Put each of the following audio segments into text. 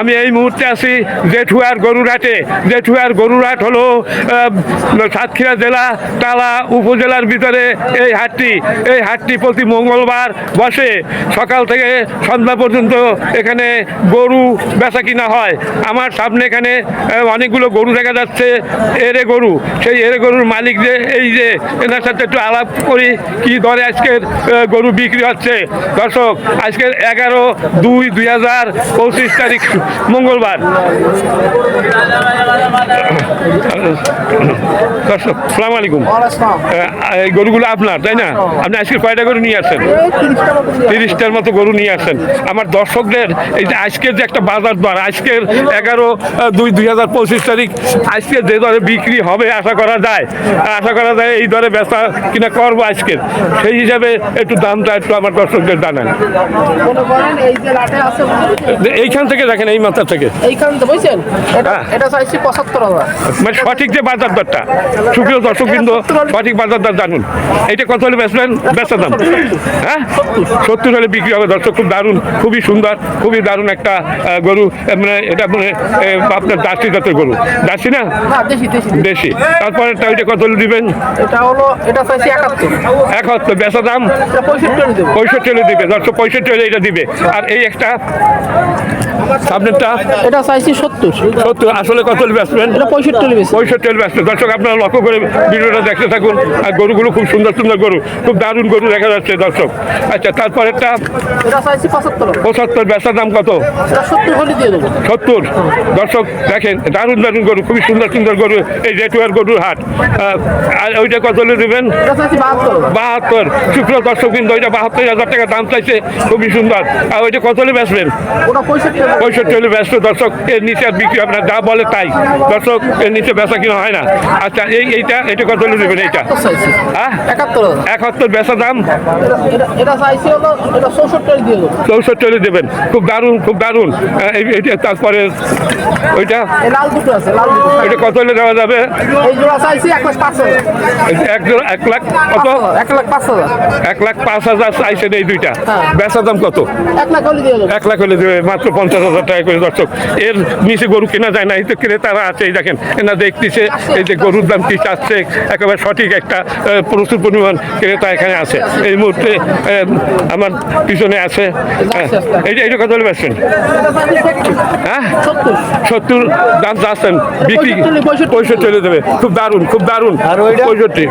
আমি এই মুহূর্তে আছি জেঠুয়ার গরুরহাটে। জেঠুয়ার গরুরহাট হলো সাতক্ষীরা জেলা, তালা উপজেলার ভিতরে এই হাটটি। এই হাটটি প্রতি মঙ্গলবার বসে। সকাল থেকে সন্ধ্যা পর্যন্ত এখানে গরু বেচা কিনা হয়। আমার সামনে এখানে অনেকগুলো গরু দেখা যাচ্ছে, এরে গরু। সেই এরে গরুর মালিক যে, এই যে, এনার সাথে একটু আলাপ করি, কি দরে আজকের গরু বিক্রি হচ্ছে। দর্শক, আজকের এগারো দুই দুই হাজার পঁচিশ তারিখ মঙ্গলবার। দর্শক সালাম আলাইকুম। এই গরুগুলো আপনার তাই না? আপনি আজকে কয়টা গরু নিয়ে আসেন তিরিশটার মতো গরু নিয়ে আসেন আমার দর্শকদের এই যে আজকের যে একটা বাজার দর আজকের এগারো দুই দুই হাজার পঁচিশ তারিখ আজকে যে দরে বিক্রি হবে আশা করা যায় আশা করা যায় এই দরে বেচা কিনা করব আজকের সেই হিসাবে একটু দামটা একটু আমার দর্শকদের জানান। এইখান থেকে দেখেন এই মাথা থেকে? এইখান তো বুঝছেন? এটা হ্যাঁ। এটা চাইছি পঁচাত্তর হাজার। মানে সঠিক যে বাজার দরটা সুপ্রিয় দর্শক কিন্তু সঠিক বাজার দর জানুন। এটা কত হলে বেচবেন? বেচা দাম। হ্যাঁ? সত্তর। হলে বিক্রি হবে দর্শক খুব দারুণ খুবই সুন্দর খুবই দারুণ একটা গরু। মানে এটা মানে আপনার জার্সি জাতের গরু। জার্সি না? দেশি তারপরে ওইটা কত হলে দিবেন? এটা হলো এটা চাইছি একাত্তর। এক হচ্ছে বেচা দাম? পঁয়ষট্টি হলে দিবে দর্শক পঁয়ষট্টি হলে এটা দিবে। আর এই একটা সামনেরটা এটা চাইছি সত্তর। সত্তর আসলে কত বেচবেন এটা পঁয়ষট্টি পঁয়ষট্টি ব্যস্ত দর্শক আপনারা লক্ষ্য করে ভিডিওটা দেখতে থাকুন। আর গরুগুলো খুব সুন্দর সুন্দর গরু। খুব দারুণ গরু দেখা যাচ্ছে দর্শক। আচ্ছা তারপরেরটা? পঁচাত্তর। হাজার। দাম কত? সত্তর দর্শক দেখেন দারুণ দারুণ গরু খুবই সুন্দর সুন্দর গরু এই রেটুয়ার গরুর হাট। আর ওইটা কত দেবেন? বাহাত্তর। শুক্র দর্শক কিন্তু ওইটা বাহাত্তর হাজার টাকা দাম চাইছে খুবই সুন্দর। আর ওইটা কত হলে বেচবেন? ওটা পঁয়ষট্টি। পঁয়ষট্টি হলে ব্যস্ত দর্শক এর নিচে আর বিক্রি না যা বলে তাই। দর্শক এর নিচে বেচা কিনা হয় না। আচ্ছা এই এইটা এটা কত হলে দেবেন এইটা? হ্যাঁ? একাত্তর। বেচা দাম? এটা- এটা- এটা এটা চৌষট্টি হলে দেবেন। খুব দারুণ খুব দারুণ। আহ, এইটা তারপরে ওইটা? ওইটা কত হলে দেওয়া যাবে? এক লাখ কত? এক লাখ পাঁচ হাজার। এক লাখ পাঁচ হাজার চাইছেন এই দুইটা। হ্যাঁ। বেচা দাম কত? এক লাখ হলে দেবে মাত্র পঞ্চাশ হাজার টাকা করে দর্শক। এর নিচে গরু কেনা যায় না এই তো ক্রেতারা আছে এই দেখেন এনা দেখতেছে এই যে গরুর দাম কি চাচ্ছে একেবারে সঠিক একটা প্রচুর পরিমাণ ক্রেতা এখানে আছে। এই মুহূর্তে আমার পিছনে আছে হ্যাঁ, এইটা এইটা কত এটা হ্যাঁ? সত্তর দাম যাচ্ছেন বিক্রি পঁয়ষট্টি, চলে দেবে। খুব দারুণ খুব দারুণ পঁয়ষট্টি।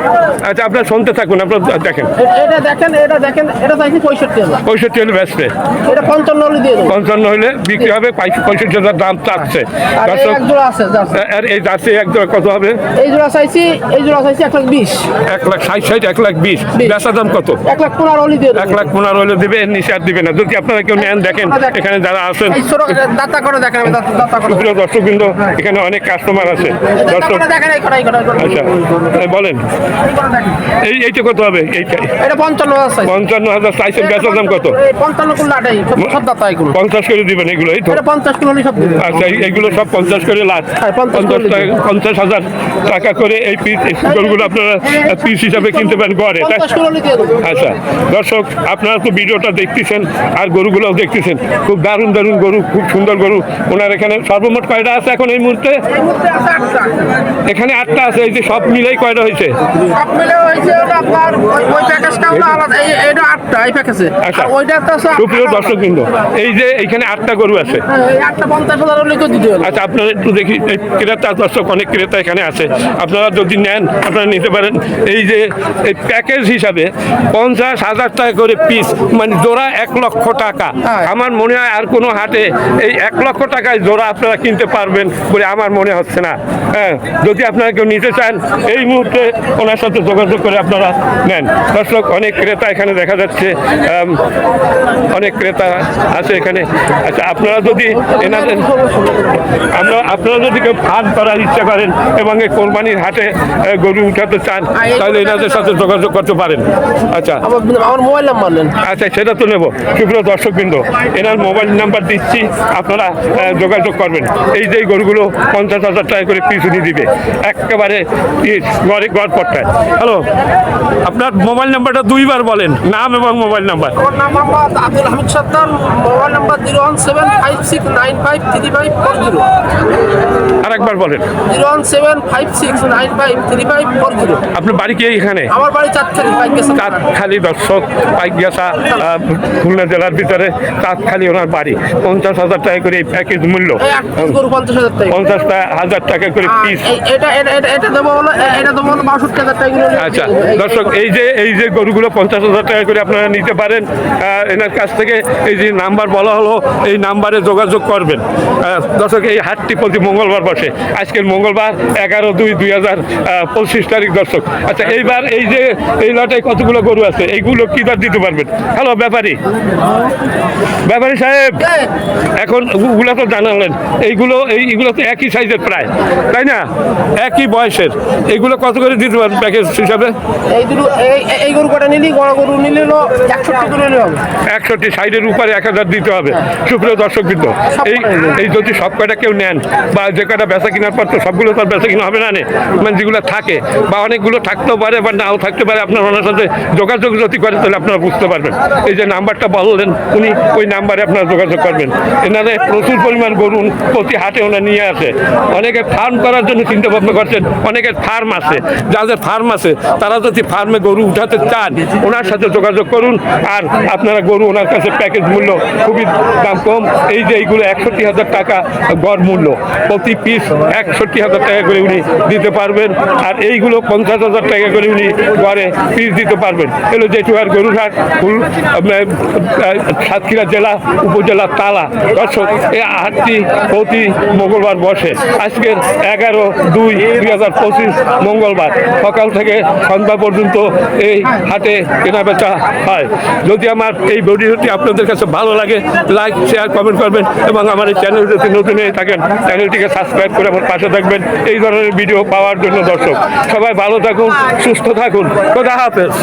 আচ্ছা আপনার শুনতে থাকুন আপনার দেখেন। এটা দেখেন এটা দেখেন এটা চাইছি পঁয়ষট্টি পঁয়ষট্টি হলে বেচবে। এটা পঞ্চান্ন হলে দিয়ে পঞ্চান্ন হলে বিক্রি হবে পঁয়ষ- পঁয়ষট্টি হাজার দাম চাচ্ছে। আর এই জার্সি। এক জোড়া কত হবে? এই জোড়া চাইছি এই জোড়া চাইছি এক লাখ বিশ। এক লাখ ষাট ষাট এক লাখ বিশ। বেচার দাম কত? এক লাখ পনেরো হলে দিয়ে এক লাখ পনেরো হলে দিবে এর নিচে আর দিবে না। যদি আপনারা কেউ নেন দেখেন এখানে যারা আছেন দাতা করে দেখেন দর্শক কিন্তু এখানে অনেক কাস্টমার আছে। দর্শক। আচ্ছা বলেন। এই এইটা কত হবে? এইটা। এটা পঞ্চান্ন হাজার পঞ্চান্ন হাজার চাইছেন বেচার দাম কত? পঞ্চান্ন পঞ্চাশ করে দিবেন এগুলো তো। পঞ্চাশ কুল আচ্ছা এইগুলো সব পঞ্চাশ করে লাখ। হ্যাঁ, পঞ্চাশ পঞ্চাশ টাকা পঞ্চাশ হাজার টাকা করে এই পিস গরুগুলো আপনারা পিস হিসাবে কিনতে পারেন গড়ে আচ্ছা দর্শক আপনারা তো ভিডিওটা দেখতেছেন আর গরুগুলোও দেখতেছেন। খুব দারুণ দারুণ গরু খুব সুন্দর গরু। ওনার এখানে সর্বমোট কয়টা আছে এখন এই মুহূর্তে? এখানে আটটা আছে এই যে সব মিলেই কয়টা হয়েছে? আচ্ছা সুপ্রিয় দর্শক কিন্তু এই যে এইখানে আটটা গরু আছে? হ্যাঁ, আচ্ছা আপনারা একটু দেখি ক্রেতা দর্শক অনেক ক্রেতা এখানে আছে। আপনারা যদি নেন আপনারা নিতে পারেন। এই যে এই প্যাকেজ হিসাবে পঞ্চাশ হাজার টাকা করে পিস মানে জোড়া এক লক্ষ টাকা। হ্যাঁ। আমার মনে হয় আর কোনো হাটে এই এক লক্ষ টাকায় জোড়া আপনারা কিনতে পারবেন বলে আমার মনে হচ্ছে না। হ্যাঁ যদি আপনারা কেউ নিতে চান এই মুহূর্তে ওনার সাথে যোগাযোগ করে আপনারা নেন। দর্শক অনেক ক্রেতা এখানে দেখা যাচ্ছে। অনেক ক্রেতা আছে এখানে। আচ্ছা আপনারা যদি এনাদের আমরা আপনারা যদি কেউ ফাঁদ করার ইচ্ছা করেন এবং এই কোরবানির হাটে গরু উঠাতে চান তাহলে এনাদের সাথে যোগাযোগ করতে পারেন। আচ্ছা। আমার মোবাইল নাম্বার নেন। আচ্ছা সেটা তো নেব। সুপ্রিয় দর্শকবৃন্দ এনার মোবাইল নাম্বার দিচ্ছি আপনারা যোগাযোগ করবেন। এই যে গরুগুলো পঞ্চাশ হাজার টাকা করে পিস পিছুনি দিবে একেবারে ঘরে ঘর পট্টায়। হ্যালো আপনার মোবাইল নাম্বারটা দুইবার বলেন নাম এবং মোবাইল নাম্বার। নাম Mohammad Abdul Hamid Sattar mobile number zero one seven five six nine five three five four zero. আরেকবার বলেন। Zero one seven five six nine five three five four zero. আপনার বাড়ি কি এখানে আমার বাড়ি চাঁদখালি চাঁদখালি দর্শক পাইকগাছা খুলনা জেলার ভিতরে চাঁদখালি ওনার বাড়ি। পঞ্চাশ হাজার টাকা করে এই প্যাকেজ মূল্য। পঞ্চাশ হাজার টাকা। পঞ্চাশ হাজার টাকা করে পিস এটা এটা এটা এটা দেবো হলো এটা দেবো হলো বাষট্টি হাজার টাকা আচ্ছা দর্শক এই যে এই যে গরুগুলো পঞ্চাশ হাজার টাকা করে আপনারা নিতে পারেন এনার কাছ থেকে এই যে নাম্বার বলা হলো এই নাম্বারে যোগাযোগ করবেন। দর্শক এই হাটটি প্রতি মঙ্গলবার বসে। আজকের মঙ্গলবার এগারো দুই দুই হাজার পঁচিশ তারিখ দর্শক। আচ্ছা এইবার এই যে এই লটে কতগুলো গরু আছে এইগুলো কি দর দিতে পারবেন? হ্যালো ব্যাপারী। ব্যাপারী সাহেব এখন ওগুলো তো জানালেন। এইগুলো এই এগুলো তো একই সাইজের প্রায় তাই না? একই বয়সের। এইগুলো কত করে দিতে পারবেন প্যাকেজ হিসাবে? এই গরু কটা নিলি? গরু নিলে একষট্টি সাইডের উপরে এক হাজার দিতে হবে। সুপ্রিয় দর্শক কিন্তু এই এই যদি সব কয়টা কেউ নেন বা যে কয়টা বেচা কেনার পর তো সবগুলো তো আর বেচা কিনা হবে না নে। মানে যেগুলো থাকে বা অনেকগুলো থাকতেও পারে বা নাও থাকতে পারে আপনার ওনার সাথে যোগাযোগ যদি করে তাহলে আপনারা বুঝতে পারবেন। এই যে নাম্বারটা বললেন উনি ওই নাম্বারে আপনারা যোগাযোগ করবেন। এনারে প্রচুর পরিমাণ গরু প্রতি হাটে ওনার নিয়ে আসে। অনেকে ফার্ম করার জন্য চিন্তা ভাবনা করছেন অনেকের ফার্ম আছে। যাদের ফার্ম আছে তারা যদি ফার্মে গরু উঠাতে চান ওনার সাথে যোগাযোগ করুন। আর আপনারা গরু ওনার কাছে প্যাকেজ মূল্য খুবই দাম কম এই যে এইগুলো একষট্টি হাজার টাকা গড় মূল্য, প্রতি পিস একষট্টি হাজার টাকা করে উনি দিতে পারবেন, আর এইগুলো পঞ্চাশ হাজার টাকা করে উনি গড়ে পিস দিতে পারবেন। এগুলো জেঠুয়ার গরুরহাট, ফুল সাতক্ষীরা জেলা, উপজেলা তালা। দর্শক এই হাটটি প্রতি মঙ্গলবার বসে। আজকের এগারো দুই দুই হাজার পঁচিশ মঙ্গলবার। সকাল থেকে সন্ধ্যা পর্যন্ত এই হাটে কেনাবেচা হয়। যদি আমার এই ভিডিওটি আপনাদের কাছে ভালো লাগে, লাইক শেয়ার কমেন্ট করবেন এবং আমার এই চ্যানেল যদি নতুন হয়ে থাকেন চ্যানেলটিকে সাবস্ক্রাইব করে আমার পাশে থাকবেন। এই ধরনের ভিডিও পাওয়ার জন্য দর্শক, সবাই ভালো থাকুন, সুস্থ থাকুন। খোদা হাফেজ